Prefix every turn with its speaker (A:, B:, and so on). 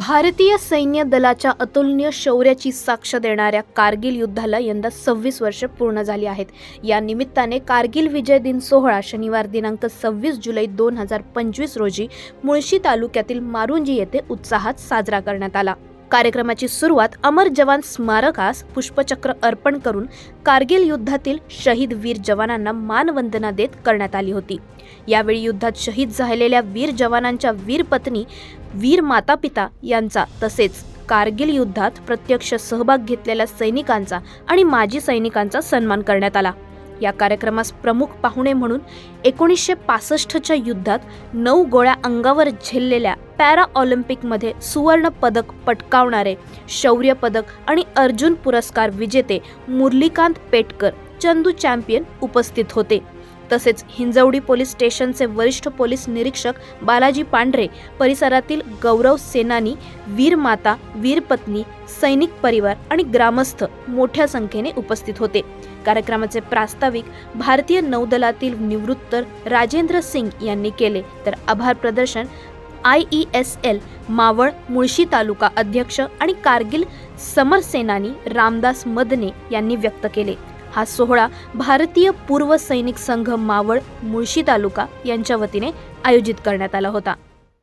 A: भारतीय सैन्य दलाच्या अतुलनीय शौर्याची साक्ष देणाऱ्या कारगिल युद्धाला यंदा सव्वीस वर्ष पूर्ण झाली आहेत. या निमित्ताने कारगिल विजय दिन सोहळा शनिवार दिनांक सव्वीस जुलै दोन हजार पंचवीस रोजी मुळशी तालुक्यातील मारुंजी येथे उत्साहात साजरा करण्यात आला. कार्यक्रमाची सुरुवात अमर जवान स्मारकास पुष्पचक्र अर्पण करून कारगिल युद्धातील शहीद वीर जवानांना मानवंदना देत करण्यात आली होती. यावेळी युद्धात शहीद झालेल्या वीर जवानांच्या वीर पत्नी वीर मातापिता यांचा तसेच कारगिल युद्धात प्रत्यक्ष सहभाग घेतलेल्या सैनिकांचा आणि माजी सैनिकांचा सन्मान करण्यात आला. या कार्यक्रमास प्रमुख पाहुणे म्हणून एकोणीसशे पासष्टच्या युद्धात नऊ गोळ्या अंगावर झेललेल्या पॅरा ऑलिम्पिकमध्ये सुवर्ण पदक पटकावणारे शौर्य पदक आणि अर्जुन पुरस्कार विजेते मुरलीकांत पेटकर चंदू चॅम्पियन उपस्थित होते. तसेच हिंजवडी पोलीस स्टेशनचे वरिष्ठ पोलीस निरीक्षक बालाजी पांढरे परिसरातील गौरव सेनानी वीर माता वीर पत्नी सैनिक परिवार आणि ग्रामस्थ मोठ्या संख्येने उपस्थित होते. कार्यक्रमाचे प्रास्ताविक भारतीय नौदलातील निवृत्त राजेंद्र सिंग यांनी केले. तर आभार प्रदर्शन I E S L Maval Mulshi तालुका अध्यक्ष आणि कारगिल समरसेनानी रामदास मदने यांनी व्यक्त केले. हा सोहळा भारतीय पूर्व सैनिक संघ मावळ मुळशी तालुका यांच्या वतीने आयोजित करण्यात आला होता.